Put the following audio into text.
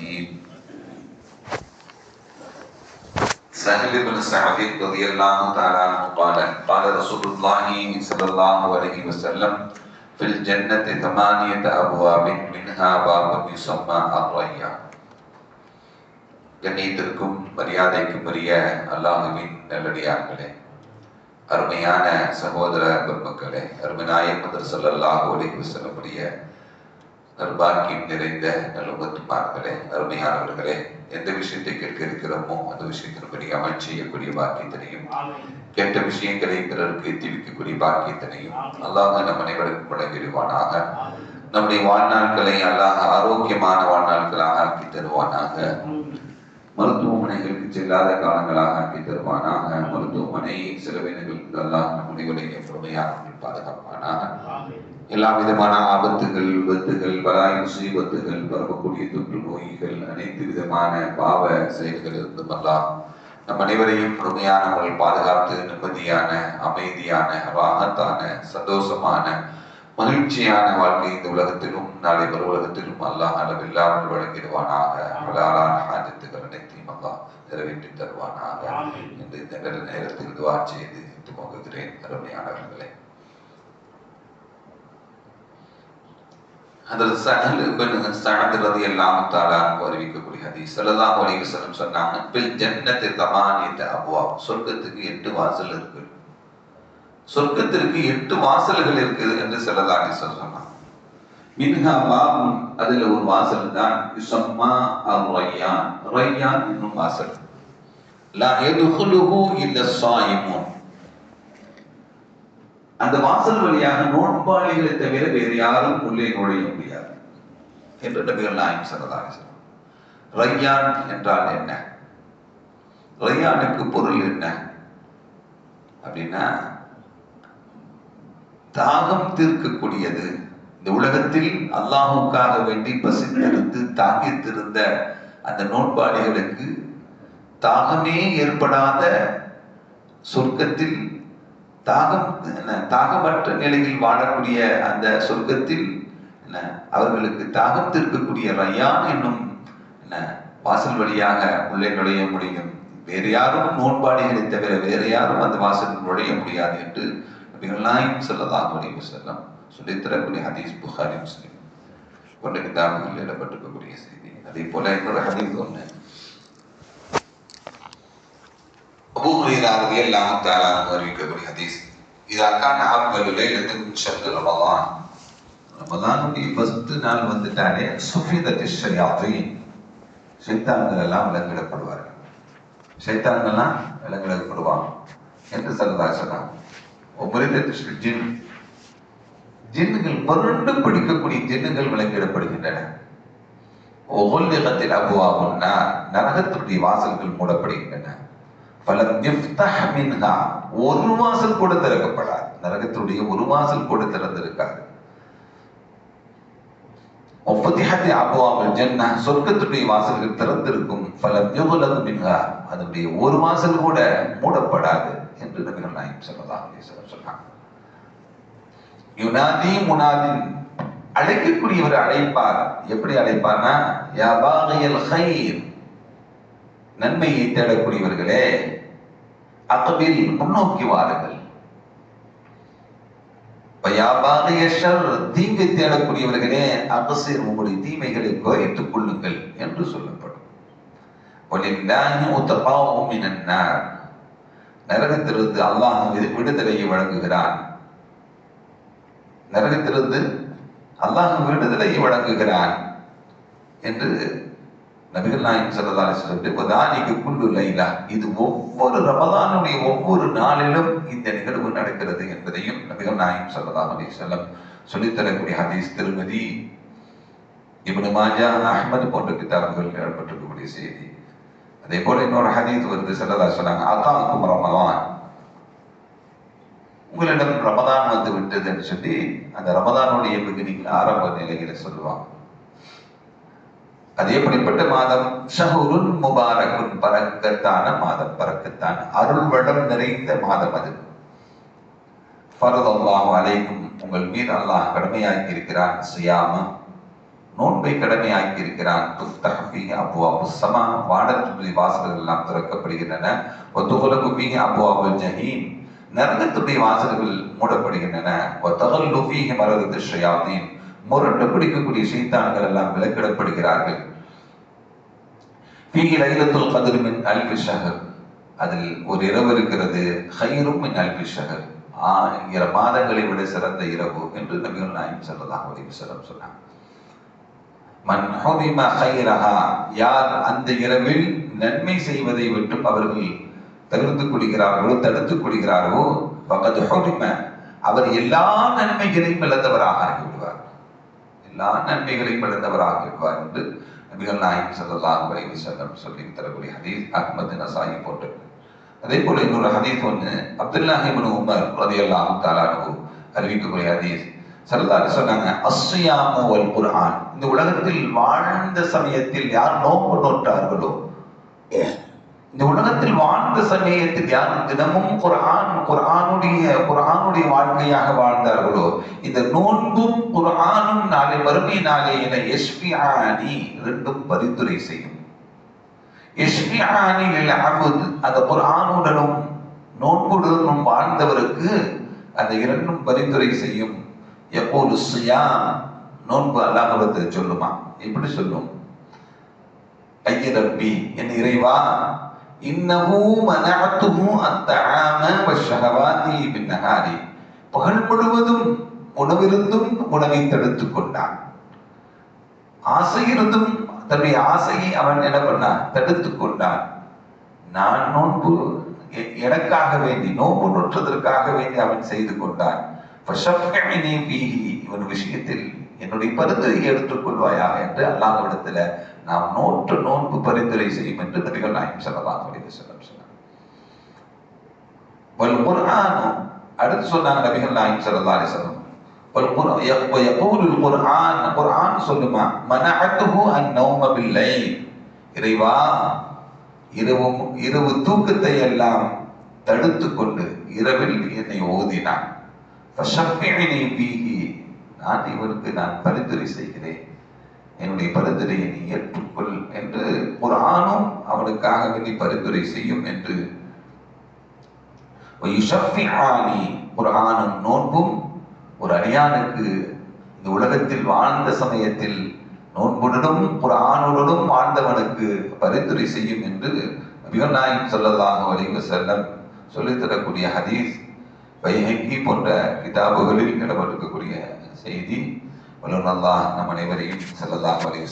الرجيم سهل بن سعد رضي الله تعالى عنه قال قال رسول الله صلى الله عليه وسلم في الجنة ثمانية أبواب منها باب يسمى الريان கண்ணியத்திற்கும் மரியாதைக்கும் உரிய அல்லாஹுவின் நல்லடியார்களே அருமையான சகோதர பெருமக்களே அருமை நாயகர் சொல்லல்லாஹு அலைஹி வஸல்லமுடைய நல்பாக்கியம் நிறைந்த நல்லுமத்துமார்களே அருமையானவர்களே எந்த விஷயத்தை கேட்க இருக்கிறோமோ அந்த விஷயத்தின்படி அமைச்சு செய்யக்கூடிய பாக்கியத்தினையும் கெட்ட விஷயங்களை பிறருக்கு எத்தி வைக்கக்கூடிய பாக்கியத்தினையும் அல்லாஹ் நம் அனைவருக்கும் வழங்கிடுவானாக. நம்முடைய வாழ்நாட்களை அல்லாஹ் ஆரோக்கியமான வாழ்நாட்களாக ஆக்கி தருவானாக மருத்துவமனைகளுக்கு செல்லாத காலங்களாக ஆக்கி தருவானாக. மருத்துவமனை செலவினங்களுக்கு அல்லாஹ் நம்முடைய பொறுமையாக பாதுகாப்பானாக. எல்லா விதமான ஆபத்துகள் விபத்துகள் பலாய் முசீபத்துகள் பரவக்கூடிய தொற்று நோய்கள் அனைத்து விதமான பாவ செயல்கள் இருந்தும் எல்லாம் நம் அனைவரையும் பொறுமையான முறையில் பாதுகாத்து நிம்மதியான அமைதியான ராகத்தான சந்தோஷமான மகிழ்ச்சியான வாழ்க்கை இந்த உலகத்திலும் நாளை வரும் உலகத்திலும் அல்லாஹ் அளவில்லாமல் வழங்கிடுவானாக. ஹலாலான ஹாஜத்துகள் அனைத்தையும் அல்லாஹ் நிறைவேற்றி தருவானாக. என்று இந்த நல்ல நேரத்தில் துவா செய்து துவங்குகிறேன் அருமையானவர்களே. அதில் சஹல் இப்னு ரலியல்லாஹு தஆலா அன்ஹு அறிவிக்கக்கூடிய ஹதீஸ். ஸல்லல்லாஹு அலைஹி வஸல்லம் சொன்னாங்க பில் ஜன்னத்தி தமானியத் அப்வாப். சொர்க்கத்துக்கு எட்டு வாசல் இருக்கு. சொர்க்கத்திற்கு எட்டு வாசல்கள் இருக்குது என்று செல்லலாடி சொல்றான் மின்ஹா பாபுன் அதுல ஒரு வாசல் தான் யுசம்மா அர் ரையான் ரய்யான் என்னும் வாசல். லா யதுகுலுஹு இல்ல ஸாயிமூன் அந்த வாசல் வழியாக நோன்பாளிகளை தவிர வேறு யாரும் உள்ளே நுழைய முடியாது என்று நபிகள் நாயம் சரதாக ரையான் என்றால் என்ன? ரய்யானுக்கு பொருள் என்ன? அப்படின்னா தாகம் தீர்க்கக்கூடியது. இந்த உலகத்தில் அல்லாஹுக்காக வேண்டி பசித்திருந்து தாகித்திருந்த அந்த நோன்பாளிகளுக்கு தாகமே ஏற்படாத சொர்க்கத்தில் தாகம் என்ன தாகமற்ற நிலையில் வாழக்கூடிய அந்த சொர்க்கத்தில் அவர்களுக்கு தாகம் தீர்க்கக்கூடிய ரயான் என்னும் வாசல் வழியாக உள்ளே நுழைய முடியும். வேறு யாரும் நோன்பாடிகளை தவிர வேறு யாரும் அந்த வாசல் நுழைய முடியாது என்று நபிகள்நாயும் சொல்லதாக வடிவு சொல்லி தரக்கூடிய ஹதீஸ் புகாரி முஸ்லீம் கொண்ட கிதாபுகள் இடப்பட்டிருக்கக்கூடிய செய்தி அதே போல இன்னொரு ஹதீஸ் ஒன்று அபூ ஹுரைரா ரலியல்லாஹு அறிவிக்கக்கூடிய ஹதீஸ் இதா கான அவ்வலு லைலத்தின் மின் ஷஹ்ர் ரமலான் நாள் வந்துட்டாலே சுஃபிதத் ஷயாத்தீன் எல்லாம் விலங்கிடப்படுவார்கள் ஷைத்தான்கள்லாம் விலங்கிடப்படுவாங்க என்று சொல்லதா சொன்னாங்க ஒவ்வொரு ஜின். ஜின்னுகள் மருண்டு பிடிக்கக்கூடிய ஜின்னுகள் விளங்கிடப்படுகின்றன ஒவ்வொரு அபுவாகுன்னா நரகத்தினுடைய வாசல்கள் மூடப்படுகின்றன. பல யுஃப்தஹ் மின்ஹா ஒரு வாசல் கூட திறக்கப்படாது. நரகத்துடைய ஒரு வாசல் கூட திறந்திருக்காது. ஒப்பதிஹத்தி அபுவாமல் ஜன்னா சொர்க்கத்துடைய வாசல்கள் திறந்திருக்கும். பல யுகுலது மின்ஹா அதனுடைய ஒரு வாசல் கூட மூடப்படாது. என்று நபிகள் நாயம் ஸல்லல்லாஹு அலைஹி சொன்னாங்க. யுனாதி முனாதின் அழைக்கக்கூடியவர் அழைப்பார். எப்படி அழைப்பார்னா யாபாகையல் ஹைர் நன்மையை தேடக்கூடியவர்களே அகபில் முன்னோக்கி வாருங்கள். தீங்கை தேடக்கூடியவர்களே அகசியர் உங்களுடைய தீமைகளை குறைத்துக் கொள்ளுங்கள் என்று சொல்லப்படும். நரகத்திலிருந்து அல்லாஹ் விடுதலையை வழங்குகிறான். நரகத்திலிருந்து அல்லாஹ் விடுதலையை வழங்குகிறான் என்று நபிகள் நாயகம் சல்லல்லாஹு சொல்லிட்டு குண்டு குல்லு லைலா. இது ஒவ்வொரு ரமதானுடைய ஒவ்வொரு நாளிலும் இந்த நிகழ்வு நடக்கிறது என்பதையும் நபிகள் நாயகம் சல்லல்லாஹு அலி வஸல்லம் சொல்லித்தரக்கூடிய ஹதீஸ் திருமதி இப்னு மாஜா அஹ்மது போன்ற கிதாபுகள் எழுதப்பட்டிருக்கக்கூடிய செய்தி. அதே போல இன்னொரு ஹதீத் வருது சல்லல்லாஹு சொன்னாங்க அத்தாக்கும் ரமதான் உங்களிடம் ரமதான் வந்து விட்டதுன்னு சொல்லி அந்த ரமதானுடைய பிகினிங் ஆரம்ப நிலையில சொல்லுவாங்க அது எப்படிப்பட்ட மாதம் ஷஹுருன் முபாரக்குன் பறக்கத்தான மாதம் பறக்கத்தான் அருள் வளம் நிறைந்த மாதம் அது ஃபரதல்லாஹு அலைக்கும் உங்கள் மீது அல்லாஹ் கடமையாக்கி இருக்கிறான் சுயாமம் நோன்பை கடமையாக்கி இருக்கிறான் துஃப்தஹ் அபு அபு சமா வானத்துடைய வாசல்கள் எல்லாம் திறக்கப்படுகின்றன. ஒத்துகுலகுபி அபு அபு ஜஹீம். நரகத்துடைய வாசல்கள் மூடப்படுகின்றன. ஒத்தகல் லுஃபி மரது ஷயாத்தீன். முரண்டு பிடிக்கக்கூடிய சீத்தான்கள் எல்லாம் விலக்கிடப்படுகிறார்கள் ஃபீஹி லைலத்துல் கதிர் மின் அல்பி ஷஹர். அதில் ஒரு இரவு இருக்கிறது. ஹைரும் மின் அல்பி ஷஹர். ஆயிரம் மாதங்களை விட சிறந்த இரவு என்று நபிகள் நாயம் ஸல்லல்லாஹு ஒரு வஸல்லம் சொன்னார் யார் அந்த இரவில் நன்மை செய்வதை விட்டும் அவர்கள் தவிர்த்து கொள்கிறார்களோ தடுத்துக் கொள்கிறார்களோ அவர் எல்லா நன்மைகளையும் இழந்தவராக ஆகிவிடுவார். எல்லா நன்மைகளையும் இழந்தவராக ஆகிவிடுவார் என்று நபிகள் நாயகம் ஸல்லல்லாஹு வரைவு செல்லம் சொல்லி தரக்கூடிய ஹதீஸ் அஹ்மத் நசாயி போட்டு அதே போல இன்னொரு ஹதீஸ் ஒன்று அப்துல்லாஹிமன் உமர் ரலியல்லாஹு தஆலா அன்ஹு அறிவிக்கக்கூடிய ஹதீஸ். சரதாரி சொன்னாங்க அஸ்ஸியாமு வல் குர்ஆன். இந்த உலகத்தில் வாழ்ந்த சமயத்தில் யார் நோன்பு நோட்டார்களோ? இந்த உலகத்தில் வாழ்ந்த சமயத்தில் யார் தினமும் குர்ஆன் குர்ஆனுடைய குர்ஆனுடைய வாழ்க்கையாக வாழ்ந்தார்களோ? இந்த நோன்பும் குர்ஆனும் நாளை மறுமை நாளே என எஸ்பிஆனி ரெண்டும் பரிந்துரை செய்யும். எஸ்பிஆனி லில் அந்த குர்ஆனுடனும் நோன்புடனும் வாழ்ந்தவருக்கு அந்த இரண்டும் பரிந்துரை செய்யும். எப்போது சியாம் நோன்பு அல்லாஹ்விடத்தில் சொல்லுமா? எப்படி சொல்லும். ஐய ரப்பி என் இறைவா இன்னஹு மனஅத்துஹு அத்தஆம வஷ்ஷஹவாதி பின்னஹாரி. பகல் முழுவதும் உணவிருந்தும் உணவை தடுத்துக் கொண்டான். ஆசை இருந்தும் தன்னுடைய ஆசையை அவன் என்ன பண்ணான்? தடுத்துக் கொண்டான். நான் நோன்பு எனக்காக வேண்டி நோன்பு நொற்றதற்காக வேண்டி அவன் செய்து கொண்டான். ஃபஷஃபிஇனி இவன் விஷயத்தில் என்னுடைய பரிந்துரை எடுத்துக்கொள்வாயா என்று என்று அல்லாஹ்விடத்துல நாம் நோற்று நோன்பு பரிந்துரை செய்யும் என்று நபிகள் நாயம் செல்லலாம் அலைஹி வஸல்லம் சொன்னார் அடுத்து சொன்னாங்க நபிகள் நாயம் ஸல்லல்லாஹு அலைஹி வஸல்லம். வல் குர்ஆன் சொல்லுமா? மனஅத்துஹு அன் நௌம இறைவா இரவும் இரவு தூக்கத்தை எல்லாம் தடுத்து கொண்டு இரவில் என்னை ஓதினான். நான் இவனுக்கு நான் பரிந்துரை செய்கிறேன். என்னுடைய பரிந்துரையை நீ ஏற்றுக்கொள் என்று ஒரு ஆணும் அவனுக்காக வேண்டி பரிந்துரை செய்யும் என்று. ஒரு ஆணும் நோன்பும் ஒரு அடியானுக்கு இந்த உலகத்தில் வாழ்ந்த சமயத்தில் நோன்புடனும் ஒரு ஆணுடனும் வாழ்ந்தவனுக்கு பரிந்துரை செய்யும் என்று அபிவநாயகம் சொல்லலாக வலிவ செல்லம் சொல்லித்தரக்கூடிய ஹதீஸ். பைஹக்கி போன்ற கிதாபுகளில் இடம்பெற்றிருக்கக்கூடிய செய்தி வல்லுநர் நம் அனைவரையும் செல்லலாம் அலைஹி